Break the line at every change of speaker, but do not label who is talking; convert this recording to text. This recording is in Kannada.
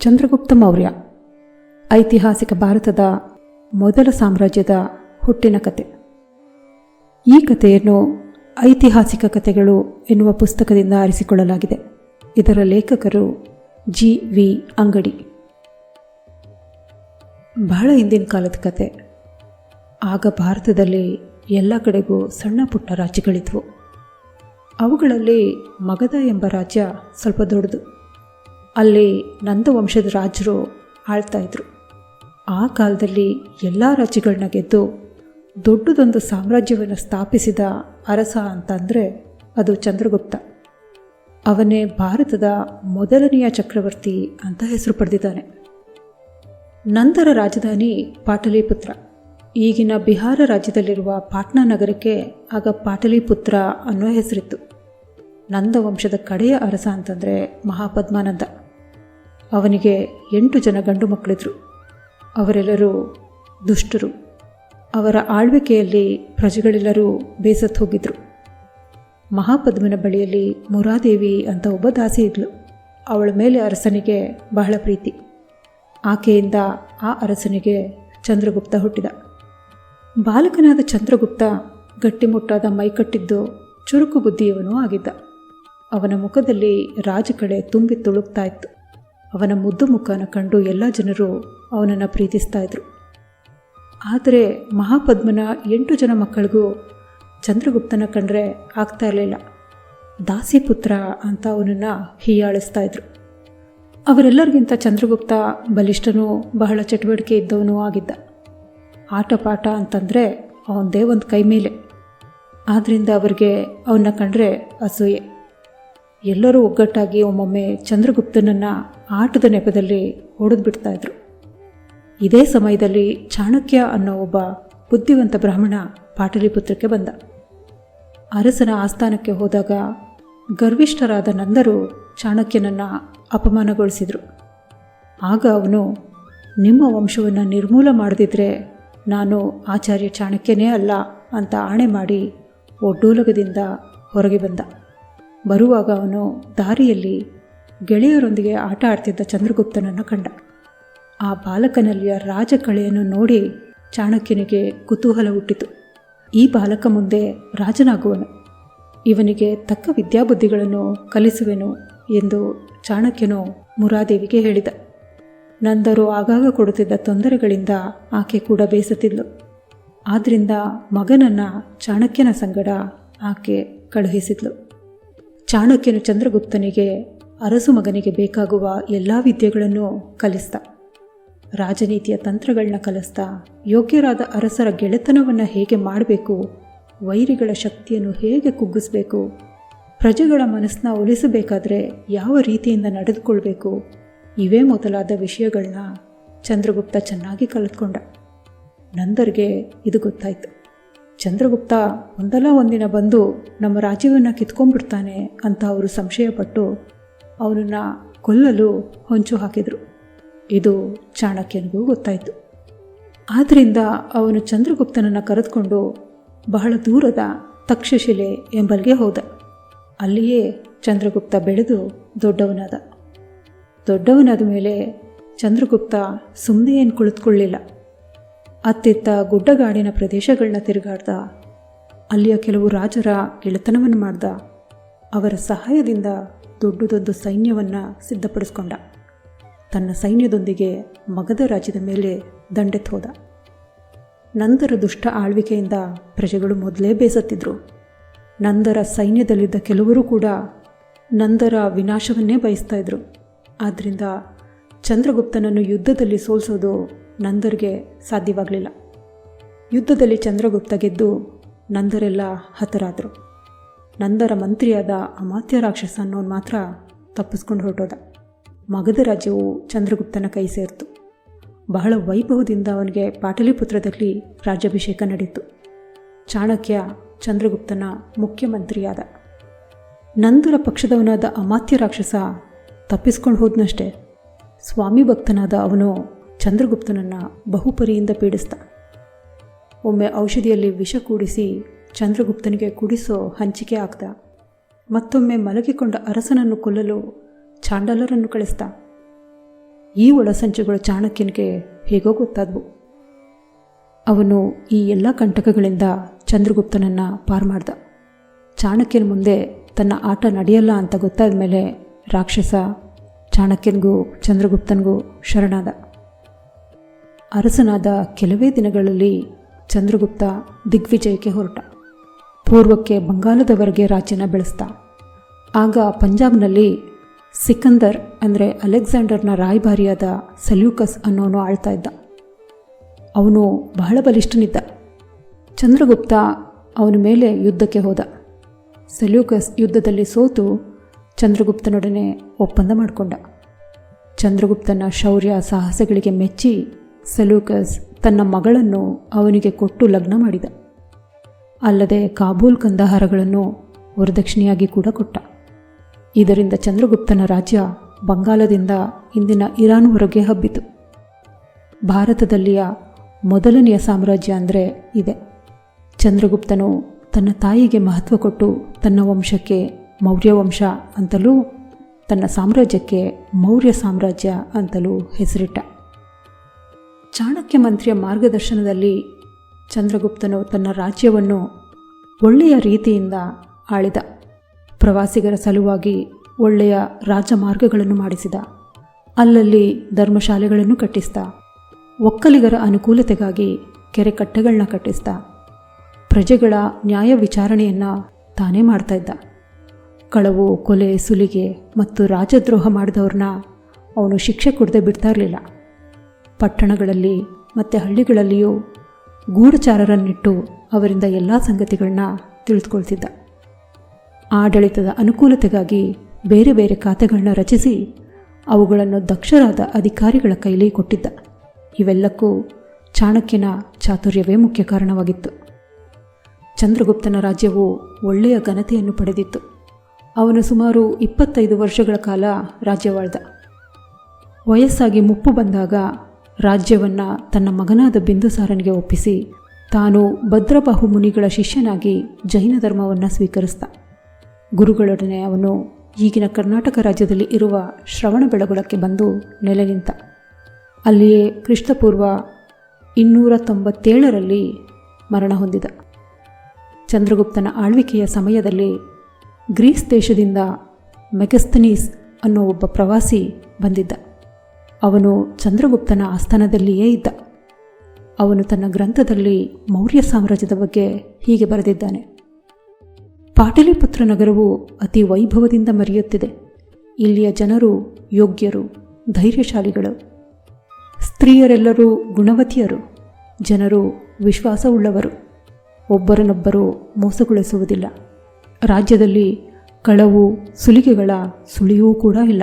ಚಂದ್ರಗುಪ್ತ ಮೌರ್ಯ, ಐತಿಹಾಸಿಕ ಭಾರತದ ಮೊದಲ ಸಾಮ್ರಾಜ್ಯದ ಹುಟ್ಟಿನ ಕತೆ. ಈ ಕಥೆಯನ್ನು ಐತಿಹಾಸಿಕ ಕಥೆಗಳು ಎನ್ನುವ ಪುಸ್ತಕದಿಂದ ಆರಿಸಿಕೊಳ್ಳಲಾಗಿದೆ. ಇದರ ಲೇಖಕರು ಜಿ. ವಿ. ಅಂಗಡಿ. ಬಹಳ ಹಿಂದಿನ ಕಾಲದ ಕತೆ. ಆಗ ಭಾರತದಲ್ಲಿ ಎಲ್ಲ ಕಡೆಗೂ ಸಣ್ಣ ಪುಟ್ಟ ರಾಜ್ಯಗಳಿದ್ವು. ಅವುಗಳಲ್ಲಿ ಮಗಧ ಎಂಬ ರಾಜ್ಯ ಸ್ವಲ್ಪ ದೊಡ್ಡದು. ಅಲ್ಲಿ ನಂದವಂಶದ ರಾಜರು ಆಳ್ತಾ ಇದ್ರು. ಆ ಕಾಲದಲ್ಲಿ ಎಲ್ಲ ರಾಜ್ಯಗಳನ್ನ ಗೆದ್ದು ದೊಡ್ಡದೊಂದು ಸಾಮ್ರಾಜ್ಯವನ್ನು ಸ್ಥಾಪಿಸಿದ ಅರಸ ಅಂತಂದರೆ ಅದು ಚಂದ್ರಗುಪ್ತ. ಅವನೇ ಭಾರತದ ಮೊದಲನೆಯ ಚಕ್ರವರ್ತಿ ಅಂತ ಹೆಸರು ಪಡೆದಿದ್ದಾನೆ. ನಂತರ ರಾಜಧಾನಿ ಪಾಟಲಿಪುತ್ರ. ಈಗಿನ ಬಿಹಾರ ರಾಜ್ಯದಲ್ಲಿರುವ ಪಾಟ್ನಾ ನಗರಕ್ಕೆ ಆಗ ಪಾಟಲಿಪುತ್ರ ಅನ್ನೋ ಹೆಸರಿತ್ತು. ನಂದವಂಶದ ಕಡೆಯ ಅರಸ ಅಂತಂದರೆ ಮಹಾಪದ್ಮಾನಂದ. ಅವನಿಗೆ ಎಂಟು ಜನ ಗಂಡು ಮಕ್ಕಳಿದ್ರು. ಅವರೆಲ್ಲರೂ ದುಷ್ಟರು. ಅವರ ಆಳ್ವಿಕೆಯಲ್ಲಿ ಪ್ರಜೆಗಳೆಲ್ಲರೂ ಬೇಸತ್ತು ಹೋಗಿದ್ರು. ಮಹಾಪದ್ಮನ ಬಳಿಯಲ್ಲಿ ಮುರಾದೇವಿ ಅಂತ ಒಬ್ಬ ದಾಸಿ ಇದ್ಲು. ಅವಳ ಮೇಲೆ ಅರಸನಿಗೆ ಬಹಳ ಪ್ರೀತಿ. ಆಕೆಯಿಂದ ಆ ಅರಸನಿಗೆ ಚಂದ್ರಗುಪ್ತ ಹುಟ್ಟಿದ. ಬಾಲಕನಾದ ಚಂದ್ರಗುಪ್ತ ಗಟ್ಟಿಮುಟ್ಟಾದ ಮೈಕಟ್ಟಿದ್ದು ಚುರುಕು ಬುದ್ಧಿಯವನೂ ಆಗಿದ್ದ. ಅವನ ಮುಖದಲ್ಲಿ ರಾಜಕಳೆ ತುಂಬಿ ತುಳುಕ್ತಾ ಇತ್ತು. ಅವನ ಮುದ್ದು ಮುಖನ ಕಂಡು ಎಲ್ಲ ಜನರು ಅವನನ್ನು ಪ್ರೀತಿಸ್ತಾ ಇದ್ರು. ಆದರೆ ಮಹಾಪದ್ಮನ ಎಂಟು ಜನ ಮಕ್ಕಳಿಗೂ ಚಂದ್ರಗುಪ್ತನ ಕಂಡ್ರೆ ಆಗ್ತಾ ಇರಲಿಲ್ಲ. ದಾಸಿ ಪುತ್ರ ಅಂತ ಅವನನ್ನು ಹೀಯಾಳಿಸ್ತಾ ಇದ್ರು. ಅವರೆಲ್ಲರಿಗಿಂತ ಚಂದ್ರಗುಪ್ತ ಬಲಿಷ್ಠನೂ ಬಹಳ ಚಟುವಟಿಕೆ ಇದ್ದವನೂ ಆಗಿದ್ದ. ಆಟ ಪಾಠ ಅಂತಂದರೆ ಅವನದೇ ಒಂದು ಕೈ ಮೇಲೆ. ಆದ್ದರಿಂದ ಅವರಿಗೆ ಅವನ್ನ ಕಂಡ್ರೆ ಅಸೂಯೆ. ಎಲ್ಲರೂ ಒಗ್ಗಟ್ಟಾಗಿ ಒಮ್ಮೊಮ್ಮೆ ಚಂದ್ರಗುಪ್ತನನ್ನು ಆಟದ ನೆಪದಲ್ಲಿ ಹೊಡೆದು ಬಿಡ್ತಾಯಿದ್ರು ಇದೇ ಸಮಯದಲ್ಲಿ ಚಾಣಕ್ಯ ಅನ್ನೋ ಒಬ್ಬ ಬುದ್ಧಿವಂತ ಬ್ರಾಹ್ಮಣ ಪಾಟಲಿಪುತ್ರಕ್ಕೆ ಬಂದ. ಅರಸನ ಆಸ್ಥಾನಕ್ಕೆ ಹೋದಾಗ ಗರ್ವಿಷ್ಠರಾದ ನಂದರು ಚಾಣಕ್ಯನನ್ನು ಅಪಮಾನಗೊಳಿಸಿದರು. ಆಗ ಅವನು, ನಿಮ್ಮ ವಂಶವನ್ನು ನಿರ್ಮೂಲ ಮಾಡದಿದ್ದರೆ ನಾನು ಆಚಾರ್ಯ ಚಾಣಕ್ಯನೇ ಅಲ್ಲ ಅಂತ ಆಣೆ ಮಾಡಿ ಒಡ್ಡೂಲಗದಿಂದ ಹೊರಗೆ ಬಂದ. ಬರುವಾಗ ಅವನು ದಾರಿಯಲ್ಲಿ ಗೆಳೆಯರೊಂದಿಗೆ ಆಟ ಆಡ್ತಿದ್ದ ಚಂದ್ರಗುಪ್ತನನ್ನು ಕಂಡ. ಆ ಬಾಲಕನಲ್ಲಿಯ ರಾಜಕಳೆಯನ್ನು ನೋಡಿ ಚಾಣಕ್ಯನಿಗೆ ಕುತೂಹಲ ಹುಟ್ಟಿತು. ಈ ಬಾಲಕ ಮುಂದೆ ರಾಜನಾಗುವನು. ಇವನಿಗೆ ತಕ್ಕ ವಿದ್ಯಾಬುದ್ಧಿಗಳನ್ನು ಕಲಿಸುವೆನು ಎಂದು ಚಾಣಕ್ಯನು ಮುರಾದೇವಿಗೆ ಹೇಳಿದ. ನಂದರು ಆಗಾಗ ಕೊಡುತ್ತಿದ್ದ ತೊಂದರೆಗಳಿಂದ ಆಕೆ ಕೂಡ ಬೇಸತ್ತಿದ್ಲು. ಆದ್ದರಿಂದ ಮಗನನ್ನು ಚಾಣಕ್ಯನ ಸಂಗಡ ಆಕೆ ಕಳುಹಿಸಿದ್ಲು. ಚಾಣಕ್ಯನು ಚಂದ್ರಗುಪ್ತನಿಗೆ ಅರಸು ಮಗನಿಗೆ ಬೇಕಾಗುವ ಎಲ್ಲ ವಿದ್ಯೆಗಳನ್ನು ಕಲಿಸ್ದ ರಾಜನೀತಿಯ ತಂತ್ರಗಳನ್ನ ಕಲಿಸ್ತಾ, ಯೋಗ್ಯರಾದ ಅರಸರ ಗೆಳೆತನವನ್ನು ಹೇಗೆ ಮಾಡಬೇಕು, ವೈರಿಗಳ ಶಕ್ತಿಯನ್ನು ಹೇಗೆ ಕುಗ್ಗಿಸ್ಬೇಕು, ಪ್ರಜೆಗಳ ಮನಸ್ಸನ್ನ ಒಲಿಸಬೇಕಾದ್ರೆ ಯಾವ ರೀತಿಯಿಂದ ನಡೆದುಕೊಳ್ಬೇಕು, ಇವೇ ಮೊದಲಾದ ವಿಷಯಗಳನ್ನ ಚಂದ್ರಗುಪ್ತ ಚೆನ್ನಾಗಿ ಕಲಿತ್ಕೊಂಡ. ನಂದರ್ಗೆ ಇದು ಗೊತ್ತಾಯಿತು. ಚಂದ್ರಗುಪ್ತ ಒಂದಲ್ಲ ಒಂದಿನ ಬಂದು ನಮ್ಮ ರಾಜ್ಯವನ್ನು ಕಿತ್ಕೊಂಡ್ಬಿಡ್ತಾನೆ ಅಂತ ಅವರು ಸಂಶಯಪಟ್ಟು ಅವನನ್ನು ಕೊಲ್ಲಲು ಹೊಂಚು ಹಾಕಿದರು. ಇದು ಚಾಣಕ್ಯನಿಗೂ ಗೊತ್ತಾಯಿತು. ಆದ್ದರಿಂದ ಅವನು ಚಂದ್ರಗುಪ್ತನನ್ನು ಕರೆದುಕೊಂಡು ಬಹಳ ದೂರದ ತಕ್ಷಶಿಲೆ ಎಂಬಲ್ಲಿಗೆ ಹೋದ. ಅಲ್ಲಿಯೇ ಚಂದ್ರಗುಪ್ತ ಬೆಳೆದು ದೊಡ್ಡವನಾದ. ದೊಡ್ಡವನಾದ ಮೇಲೆ ಚಂದ್ರಗುಪ್ತ ಸುಮ್ಮನೆ ಏನು ಕುಳಿತುಕೊಳ್ಳಿಲ್ಲ. ಅತ್ತಿತ್ತ ಗುಡ್ಡಗಾಡಿನ ಪ್ರದೇಶಗಳನ್ನ ತಿರುಗಾಡ್ದ. ಅಲ್ಲಿಯ ಕೆಲವು ರಾಜರ ಗೆಳೆತನವನ್ನು ಮಾಡ್ದ. ಅವರ ಸಹಾಯದಿಂದ ದೊಡ್ಡದೊಂದು ಸೈನ್ಯವನ್ನು ಸಿದ್ಧಪಡಿಸ್ಕೊಂಡ. ತನ್ನ ಸೈನ್ಯದೊಂದಿಗೆ ಮಗಧ ರಾಜ್ಯದ ಮೇಲೆ ದಂಡೆತ್ ಹೋದ ನಂದರ ದುಷ್ಟ ಆಳ್ವಿಕೆಯಿಂದ ಪ್ರಜೆಗಳು ಮೊದಲೇ ಬೇಸತ್ತಿದ್ರು. ನಂದರ ಸೈನ್ಯದಲ್ಲಿದ್ದ ಕೆಲವರು ಕೂಡ ನಂದರ ವಿನಾಶವನ್ನೇ ಬಯಸ್ತಾ ಇದ್ರು. ಆದ್ದರಿಂದ ಚಂದ್ರಗುಪ್ತನನ್ನು ಯುದ್ಧದಲ್ಲಿ ಸೋಲಿಸೋದು ನಂದರಿಗೆ ಸಾಧ್ಯವಾಗಲಿಲ್ಲ. ಯುದ್ಧದಲ್ಲಿ ಚಂದ್ರಗುಪ್ತ ಗೆದ್ದು ನಂದರೆಲ್ಲ ಹತರಾದರು. ನಂದರ ಮಂತ್ರಿಯಾದ ಅಮಾತ್ಯ ರಾಕ್ಷಸ ಅನ್ನೋನು ಮಾತ್ರ ತಪ್ಪಿಸ್ಕೊಂಡು ಹೊರಟೋದ. ಮಗಧ ರಾಜ್ಯವು ಚಂದ್ರಗುಪ್ತನ ಕೈ ಸೇರಿತು. ಬಹಳ ವೈಭವದಿಂದ ಅವನಿಗೆ ಪಾಟಲಿಪುತ್ರದಲ್ಲಿ ರಾಜ್ಯಾಭಿಷೇಕ ನಡೆಯಿತು. ಚಾಣಕ್ಯ ಚಂದ್ರಗುಪ್ತನ ಮುಖ್ಯಮಂತ್ರಿಯಾದ. ನಂದರ ಪಕ್ಷದವನಾದ ಅಮಾತ್ಯ ರಾಕ್ಷಸ ತಪ್ಪಿಸ್ಕೊಂಡು ಹೋದ್ನಷ್ಟೇ. ಸ್ವಾಮಿ ಭಕ್ತನಾದ ಅವನು ಚಂದ್ರಗುಪ್ತನನ್ನು ಬಹುಪರಿಯಿಂದ ಪೀಡಿಸ್ತ ಒಮ್ಮೆ ಔಷಧಿಯಲ್ಲಿ ವಿಷ ಕೂಡಿಸಿ ಚಂದ್ರಗುಪ್ತನಿಗೆ ಕುಡಿಸೋ ಹಂಚಿಕೆ ಆಗ್ದ ಮತ್ತೊಮ್ಮೆ ಮಲಗಿಕೊಂಡ ಅರಸನನ್ನು ಕೊಲ್ಲಲು ಚಾಂಡಲರನ್ನು ಕಳಿಸ್ದ ಈ ಒಳಸಂಚುಗಳು ಚಾಣಕ್ಯನಿಗೆ ಹೇಗೋ ಗೊತ್ತಾದವು. ಅವನು ಈ ಎಲ್ಲ ಕಂಟಕಗಳಿಂದ ಚಂದ್ರಗುಪ್ತನನ್ನು ಪಾರು ಮಾಡ್ದ. ಚಾಣಕ್ಯನ ಮುಂದೆ ತನ್ನ ಆಟ ನಡೆಯಲ್ಲ ಅಂತ ಗೊತ್ತಾದ ಮೇಲೆ ರಾಕ್ಷಸ ಚಾಣಕ್ಯನಿಗೂ ಚಂದ್ರಗುಪ್ತನಿಗೂ ಶರಣಾದ. ಅರಸನಾದ ಕೆಲವೇ ದಿನಗಳಲ್ಲಿ ಚಂದ್ರಗುಪ್ತ ದಿಗ್ವಿಜಯಕ್ಕೆ ಹೊರಟ. ಪೂರ್ವಕ್ಕೆ ಬಂಗಾಲದವರೆಗೆ ರಾಜ್ಯನ ಬೆಳೆಸ್ದ ಆಗ ಪಂಜಾಬ್ನಲ್ಲಿ ಸಿಕಂದರ್ ಅಂದರೆ ಅಲೆಕ್ಸಾಂಡರ್ನ ರಾಯಭಾರಿಯಾದ ಸಲ್ಯೂಕಸ್ ಅನ್ನೋನು ಆಳ್ತಾ ಇದ್ದ. ಅವನು ಬಹಳ ಬಲಿಷ್ಠನಿದ್ದ. ಚಂದ್ರಗುಪ್ತ ಅವನ ಮೇಲೆ ಯುದ್ಧಕ್ಕೆ ಹೋದ. ಸೆಲ್ಯೂಕಸ್ ಯುದ್ಧದಲ್ಲಿ ಸೋತು ಚಂದ್ರಗುಪ್ತನೊಡನೆ ಒಪ್ಪಂದ ಮಾಡಿಕೊಂಡ. ಚಂದ್ರಗುಪ್ತನ ಶೌರ್ಯ ಸಾಹಸಗಳಿಗೆ ಮೆಚ್ಚಿ ಸೆಲ್ಯೂಕಸ್ ತನ್ನ ಮಗಳನ್ನು ಅವನಿಗೆ ಕೊಟ್ಟು ಲಗ್ನ ಮಾಡಿದ. ಅಲ್ಲದೆ ಕಾಬೂಲ್ ಕಂದಹಾರಗಳನ್ನು ವರದಕ್ಷಿಣೆಯಾಗಿ ಕೂಡ ಕೊಟ್ಟ. ಇದರಿಂದ ಚಂದ್ರಗುಪ್ತನ ರಾಜ್ಯ ಬಂಗಾಲದಿಂದ ಇಂದಿನ ಇರಾನ್ವರೆಗೆ ಹಬ್ಬಿತು. ಭಾರತದಲ್ಲಿಯ ಮೊದಲನೆಯ ಸಾಮ್ರಾಜ್ಯ ಅಂದರೆ ಇದೆ. ಚಂದ್ರಗುಪ್ತನು ತನ್ನ ತಾಯಿಗೆ ಮಹತ್ವ ಕೊಟ್ಟು ತನ್ನ ವಂಶಕ್ಕೆ ಮೌರ್ಯ ವಂಶ ಅಂತಲೂ ತನ್ನ ಸಾಮ್ರಾಜ್ಯಕ್ಕೆ ಮೌರ್ಯ ಸಾಮ್ರಾಜ್ಯ ಅಂತಲೂ ಹೆಸರಿಟ್ಟ. ಚಾಣಕ್ಯ ಮಂತ್ರಿಯ ಮಾರ್ಗದರ್ಶನದಲ್ಲಿ ಚಂದ್ರಗುಪ್ತನು ತನ್ನ ರಾಜ್ಯವನ್ನು ಒಳ್ಳೆಯ ರೀತಿಯಿಂದ ಆಳಿದ. ಪ್ರವಾಸಿಗರ ಸಲುವಾಗಿ ಒಳ್ಳೆಯ ರಾಜಮಾರ್ಗಗಳನ್ನು ಮಾಡಿಸಿದ. ಅಲ್ಲಲ್ಲಿ ಧರ್ಮಶಾಲೆಗಳನ್ನು ಕಟ್ಟಿಸಿದ. ಒಕ್ಕಲಿಗರ ಅನುಕೂಲತೆಗಾಗಿ ಕೆರೆ ಕಟ್ಟೆಗಳನ್ನ ಕಟ್ಟಿಸಿದ. ಪ್ರಜೆಗಳ ನ್ಯಾಯ ವಿಚಾರಣೆಯನ್ನು ತಾನೇ ಮಾಡ್ತಾ ಇದ್ದ. ಕಳವು, ಕೊಲೆ, ಸುಲಿಗೆ ಮತ್ತು ರಾಜದ್ರೋಹ ಮಾಡಿದವ್ರನ್ನ ಅವನು ಶಿಕ್ಷೆ ಕೊಡದೆ ಬಿಡ್ತಾ ಇರಲಿಲ್ಲ. ಪಟ್ಟಣಗಳಲ್ಲಿ ಮತ್ತು ಹಳ್ಳಿಗಳಲ್ಲಿಯೂ ಗೂಢಚಾರರನ್ನಿಟ್ಟು ಅವರಿಂದ ಎಲ್ಲ ಸಂಗತಿಗಳನ್ನ ತಿಳಿದುಕೊಳ್ತಿದ್ದ ಆಡಳಿತದ ಅನುಕೂಲತೆಗಾಗಿ ಬೇರೆ ಬೇರೆ ಖಾತೆಗಳನ್ನ ರಚಿಸಿ ಅವುಗಳನ್ನು ದಕ್ಷರಾದ ಅಧಿಕಾರಿಗಳ ಕೈಲಿ ಕೊಟ್ಟಿದ್ದ. ಇವೆಲ್ಲಕ್ಕೂ ಚಾಣಕ್ಯನ ಚಾತುರ್ಯವೇ ಮುಖ್ಯ ಕಾರಣವಾಗಿತ್ತು. ಚಂದ್ರಗುಪ್ತನ ರಾಜ್ಯವು ಒಳ್ಳೆಯ ಘನತೆಯನ್ನು ಪಡೆದಿತ್ತು. ಅವನು ಸುಮಾರು ಇಪ್ಪತ್ತೈದು ವರ್ಷಗಳ ಕಾಲ ರಾಜ್ಯವಾಳ್ದ. ವಯಸ್ಸಾಗಿ ಮುಪ್ಪು ಬಂದಾಗ ರಾಜ್ಯವನ್ನು ತನ್ನ ಮಗನಾದ ಬಿಂದುಸಾರನಿಗೆ ಒಪ್ಪಿಸಿ ತಾನು ಭದ್ರಬಾಹು ಮುನಿಗಳ ಶಿಷ್ಯನಾಗಿ ಜೈನ ಧರ್ಮವನ್ನು ಸ್ವೀಕರಿಸ್ದ. ಗುರುಗಳೊಡನೆ ಅವನು ಈಗಿನ ಕರ್ನಾಟಕ ರಾಜ್ಯದಲ್ಲಿ ಇರುವ ಶ್ರವಣಬೆಳಗೊಳಕ್ಕೆ ಬಂದು ನೆಲೆ ನಿಂತ ಅಲ್ಲಿಯೇ ಕ್ರಿಸ್ತಪೂರ್ವ ಇನ್ನೂರ ತೊಂಬತ್ತೇಳರಲ್ಲಿ ಮರಣ ಹೊಂದಿದ. ಚಂದ್ರಗುಪ್ತನ ಆಳ್ವಿಕೆಯ ಸಮಯದಲ್ಲಿ ಗ್ರೀಸ್ ದೇಶದಿಂದ ಮೆಗಸ್ತನೀಸ್ ಅನ್ನೋ ಒಬ್ಬ ಪ್ರವಾಸಿ ಬಂದಿದ್ದ. ಅವನು ಚಂದ್ರಗುಪ್ತನ ಆಸ್ಥಾನದಲ್ಲಿಯೇ ಇದ್ದ. ಅವನು ತನ್ನ ಗ್ರಂಥದಲ್ಲಿ ಮೌರ್ಯ ಸಾಮ್ರಾಜ್ಯದ ಬಗ್ಗೆ ಹೀಗೆ ಬರೆದಿದ್ದಾನೆ. ಪಾಟಲಿಪುತ್ರ ನಗರವು ಅತಿ ವೈಭವದಿಂದ ಮರೆಯುತ್ತಿದೆ. ಇಲ್ಲಿಯ ಜನರು, ಯೋಗ್ಯರು, ಧೈರ್ಯಶಾಲಿಗಳು, ಸ್ತ್ರೀಯರೆಲ್ಲರೂ ಗುಣವತಿಯರು, ಜನರು ವಿಶ್ವಾಸವುಳ್ಳವರು. ಒಬ್ಬರನ್ನೊಬ್ಬರು ಮೋಸಗೊಳಿಸುವುದಿಲ್ಲ. ರಾಜ್ಯದಲ್ಲಿ ಕಳವು, ಸುಲಿಗೆಗಳ ಸುಳಿಯೂ ಕೂಡ ಇಲ್ಲ.